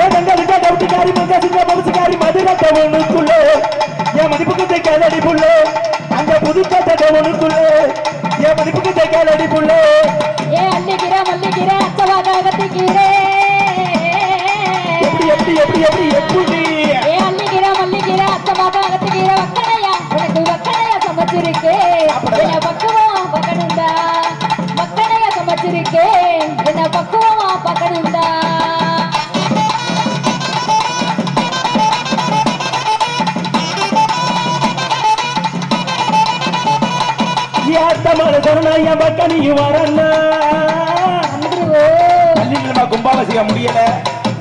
ஏன் தங்களுக்கு டவுட்டுக்காரி மங்க சிங்க பவுசுக்காரி மதுரை டவுனுக்குள்ள என் மதிப்புக்கு தைக்காதடி புள்ள அங்க புதுக்கோட்டை டவுனுக்குள்ள என் மதிப்புக்கு தைக்காதடி புள்ள ஏ அள்ளிக்கிற மல்லிக்கிற அச்சவாக கத்திக்கிறே எப்படி எப்படி எப்படி எப்படி எப்படி? ஏ அள்ளிக்கிற மல்லிக்கிற அச்சவாக என் பக்கம் நீ வரண்ணா. கும்பாவசிக்க முடியல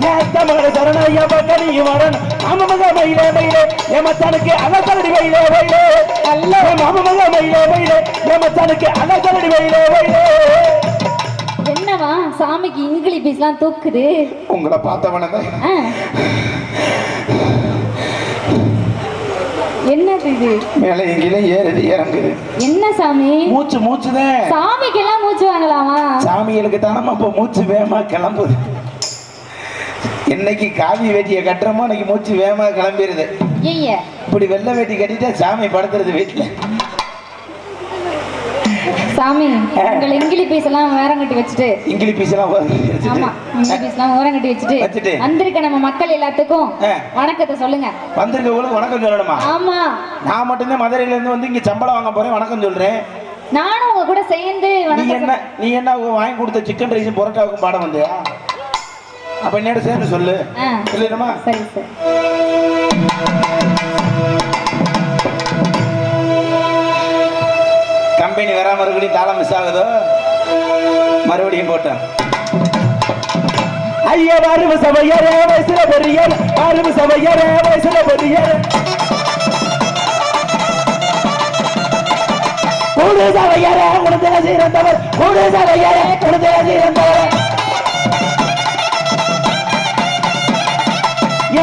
ஏத்தமான தருணா என் பக்கம் நீ வரணும். மாமமக மயிலே மயிலே என் மச்சானுக்கு அலசரடி மயிலே மயிலே. அல்ல. மாமமக மயிலே மயிலே என் மச்சானுக்கு அலசரடி மயிலே மயிலே. என்னவா சாமிக்கு இங்கிலீஷ் பீஸ்லாம் தூக்குது? உங்களை பார்த்தவன. என்னது இது? மேலே எங்கிலும் ஏறுது இறங்குது. என்ன சாமி? மூச்சு மூச்சுதான் சாமிக்கெல்லாம் மூச்சு வாங்கலாமா? சாமிகளுக்கு தானமா இப்போ மூச்சு வேகமா கிளம்புது. என்னைக்கு காவி வேட்டியை கட்டுறமோ அன்னைக்கு மூச்சு வேகமா கிளம்பிடுது இப்படி வெள்ளை வேட்டி கட்டிட்டா சாமி படுத்துறது வீட்டுல சாமி உங்கள் இங்கிலீஷ் பீஸ் எல்லாம் ஓரம் கட்டி வச்சுட்டு. இங்கிலீஷ் பீஸ் எல்லாம் ஆமா இங்கிலீஷ் பீஸ் எல்லாம் ஓரம் கட்டி வச்சுட்டு. வந்திருக்க நம்ம மக்கள் எல்லாத்துக்கும். வணக்கத்தை சொல்லுங்க. வந்திருக்கவங்களுக்கு வணக்கம் சொல்லணுமா? ஆமா. நான் மட்டும்தான் மதுரையில இருந்து வந்து இங்க சம்பளம் வாங்க போறேன் வணக்கம் சொல்றேன். நானும் உங்க கூட சேர்ந்து நீ என்ன நீ என்ன வாங்கி கொடுத்த சிக்கன் ரைஸும் பொரோட்டாவுக்கும் பாடம் வந்தியா அப்ப என்னோட சேர்ந்து சொல்லு. சொல்லிடுமா சரி சார். கம்பெனி வராம மறுபடியும் தாளம் மிஸ் ஆகுதோ? மறுபடியும் போட்டேன். ஐயா வாரும சபையரே வயசுல பெரியர் வாரும சபையரே வயசுல பெரியர் கூடு சபையரே குடுதல சீரந்தவர் கூடு சபையரே குடுதல சீரந்தவர்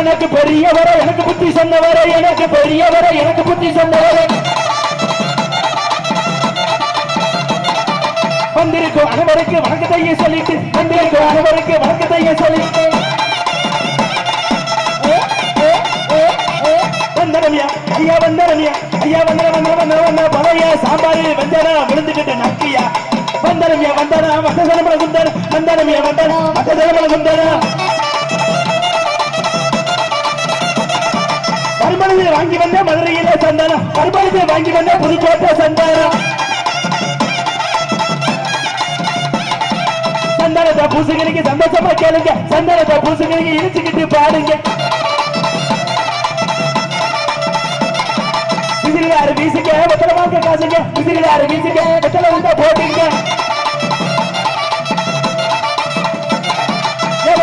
எனக்கு பெரியவரை எனக்கு புத்தி சொன்னவரை எனக்கு பெரியவரை எனக்கு புத்தி சொன்னவரை. வந்திருக்கும் அனைவருக்கு வணக்கத்தையே சொல்லிட்டு வந்திருக்கும் அனைவருக்கு வணக்கத்தையே சொல்லிட்டு. வந்தரமியா ஐயா வந்தரமியா ஐயா வந்தர வந்தர வந்தர வந்தர பழைய சாம்பாரு வந்தரா விழுந்துகிட்ட நக்கியா. வந்தரமியா வந்தரா வசதனமல குந்தர வந்தரமியா வந்தரா வசதனமல குந்தரா. வருமானத்தை வாங்கி வந்த மதுரையில் சந்தானம் வருமானத்தை வாங்கி வந்த புதுக்கோட்டை சந்தானம் சந்தானத்தை பூசுகிறீங்க சந்தோஷமா கேளுங்க. சந்தானத்தை பூசுகிறீங்க இனிச்சுக்கிட்டு பாடுங்க விசிறியாரு வீசுங்க வெத்தலை வாங்க காசுங்க. விசிறியாரு வீசுங்க வெத்தலை வந்தா போட்டுங்க. ஏ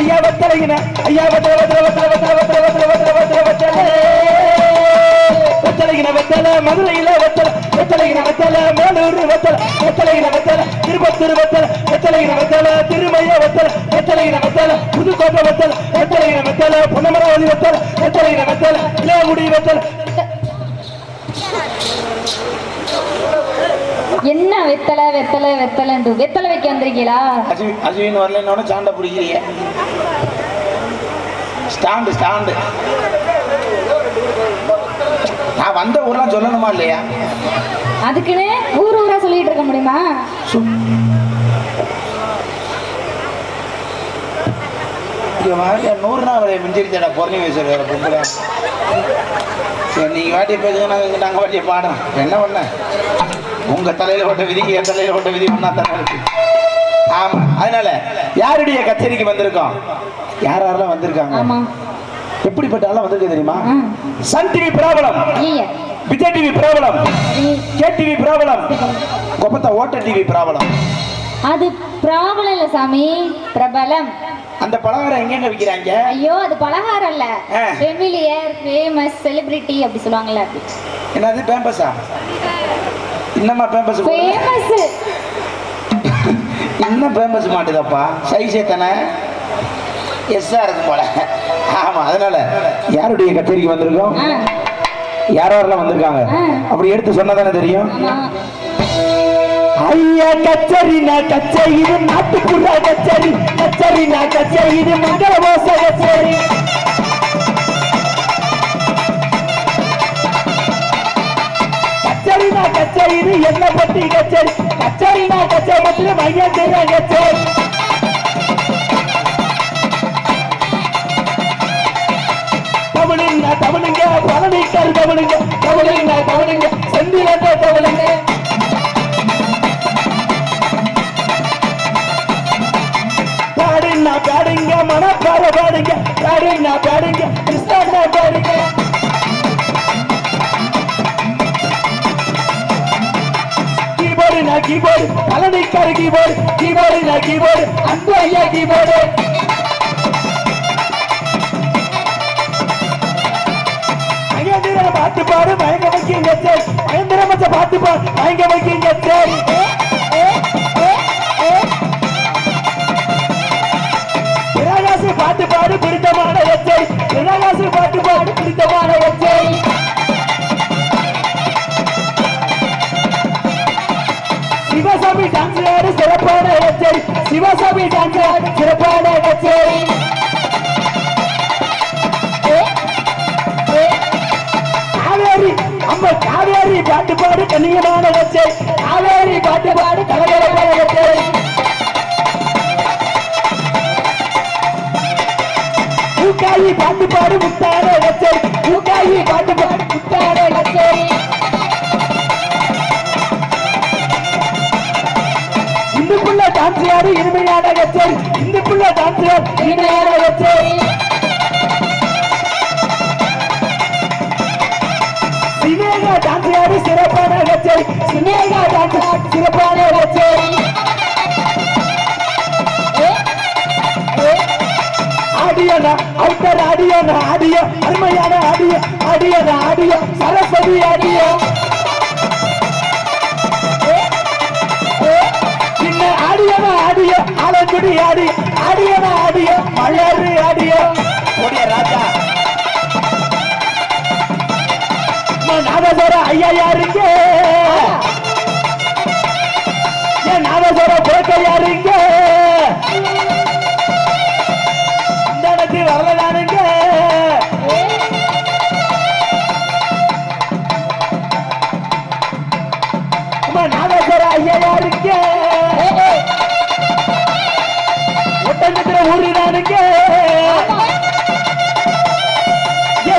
ஐயா வெத்தலையின ஐயா வெத்தலை வெத்தலை வெத்தலை வெத்தலை வெத்தலை வெத்தலை வெத்தலை வெத்தலை. வெத்தலை வெத்தலையின வெத்தலை மதுரையில வெத்தலை. வெத்தலையின வெத்தலை மேலூர் வெத்தலை வெத்தலையின வெத்தலை திருப்பத்தூர் வெத்தலை வெத்தலையின வெத்தலை திருமைய வெத்தலை வெத்தலையின வெத்தலை புதுக்கோட்டை வெத்தலை வெத்தலையின வெத்தலை பொன்னமராவதி வெத்தலை வெத்தலையின வெத்தலை இளையகுடி வெத்தலை. என்ன வெத்தலை வெத்தலை வெத்தலைண்டு வெத்தலை வைக்க வந்திருக்கீங்களா அஸ்வின் அஸ்வின் வரலன்னோட சாண்டை பிடிக்கிறீங்க ஸ்டாண்டு ஸ்டாண்டு. வந்த ஊர்லாம் சொல்லணுமா இல்லையா? அதுக்குன்னு ஊர் ஊரா சொல்லிட்டு இருக்க முடியுமா? நூறு நாள் வரைய மிஞ்சிருச்சடா பொறணி வயசு வேற பொம்பளை. சரி நீங்க வாட்டி பேசுங்க நாங்க நாங்க வாட்டிய பாடுறோம். என்ன பண்ண உங்க தலையில போட்ட விதிக்கு என் தலையில போட்ட விதி ஒன்னா தானே இருக்கு. ஆமா அதனால யாருடைய கச்சேரிக்கு வந்திருக்கோம்? யார் யாரெல்லாம் வந்திருக்காங்க? எப்படிப்பட்ட ஆளா வந்திருக்கு தெரியுமா. சன் டிவி பிராபலம். விஜய் டிவி பிராபலம். கே டிவி பிராபலம். கொப்பத்த ஓட்ட டிவி பிராபலம். அது ப்ராப்ளம் இல்ல சாமி. பிரபலம். அந்த பலகாரம் எங்கெங்க விற்கிறாங்க ஐயோ அது பலகாரம் இல்ல. ஃபெமிலியர் ஃபேமஸ் செலிபிரிட்டி அப்படி சொல்லுவாங்கல்ல. என்னது பேம்பஸா இன்னமா பேம்பஸ் ஃபேமஸ் இன்னும் பேம்பஸ் மாட்டுதப்பா. சைஸே தானே எஸ்ஸா இருக்கு போல. ஆமா அதனால யாருடைய கச்சேரிக்கு வந்திருக்கோம்? யார் யாரெல்லாம் வந்திருக்காங்க? அப்படி எடுத்து சொன்னதானே தெரியும்? ஐயா கச்சேரி நான் கச்சேரி இது நாட்டுக்குள்ள கச்சேரி. கச்சேரி நான் கச்சேரி இது மங்கள ஓச நான் கச்சேரி என்ன பத்தி கச்சேரி. கச்சேரி நான் கச்சேரி மத்திய மையம் தெரியும் கச்சேரி. கவனிங்க தமிழுங்க கவனிங்க தமிழுங்க கவனிங்க தமிழுங்க செந்திலங்க தமிழுங்க பாடுங்க பாடுங்க மனப்பாட பாடுங்க பாடுங்க பாடுங்க கிருஷ்ணா பாடுங்க. கீபோர்டு நான் கீபோர்டு பழனிக்கார கீபோர்டு கீபோர்டு நான் கீபோர்டு அன்பு ஐயா கீபோர்டு. பாட்டு பாடு மயங்க வைக்கீங்க சரி. மகேந்திர மச்ச பாட்டு பாடு மயங்க வைக்கீங்க சரி. பிரகாசி பாட்டு பாடு பிடித்தமான எச்சரி பிரகாசி பாட்டு பாடு பிடித்தமான எச்சரி சிவசாமி டான்ஸ் ஆடு சிறப்பான எச்சரி சிவசாமி டான்ஸ் ஆடு சிறப்பான எச்சரி பாட்டுப்பாடு கண்ணியமான கச்சேரி காவேரி பாட்டுப்பாடு பாடு கலகலப்பான கச்சேரி பூக்காயி பாட்டு பாடு முத்தான கச்சேரி பூக்காயி பாட்டு முத்தான இந்துக்குள்ள டான்ஸ் யாரு இனிமையான கச்சேரி இந்துக்குள்ள டான்ஸ் யார் இனிமையான கச்சேரி சிறப்பான கச்சேரி சினேகா அவுட்டர் ஆடியோனா ஆடியோ. அருமையான ஆடியோ ஆடியோனா ஆடியோ சரஸ்வதி ஆடியோ பின்ன ஆடியோனா ஆடியோ ஆலங்குடி ஆடியோ மலரு ராஜா நாதஸ்வர ஐயா யாரு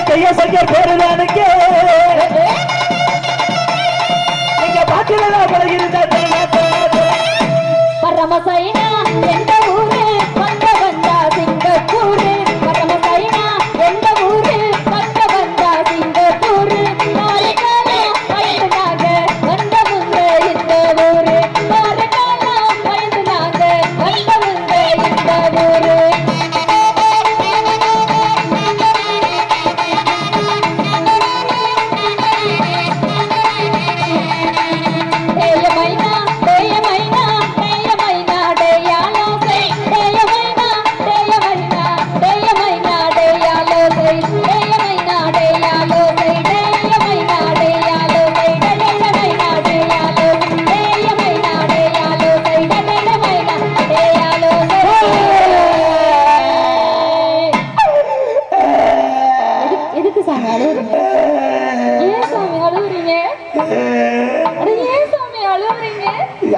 கைய சங்க பேருதானுங்க நீங்க பாட்டுல பழகிருந்தா பரமசைனா எந்த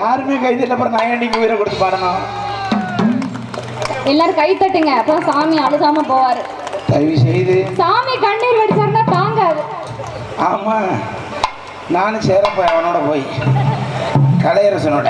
யாருமே கைதில் அப்புறம் நான் நீங்க உயிரை கொடுத்து பாடணும் எல்லாரும் கை தட்டுங்க. அப்போ சாமி அழுகாம போவாரு. தயவு செய்து. சாமி கண்ணீர் வடிச்சாருன்னா தாங்காது. ஆமா. நானும் சேரப்போய் அவனோட போய். கலையரசனோட.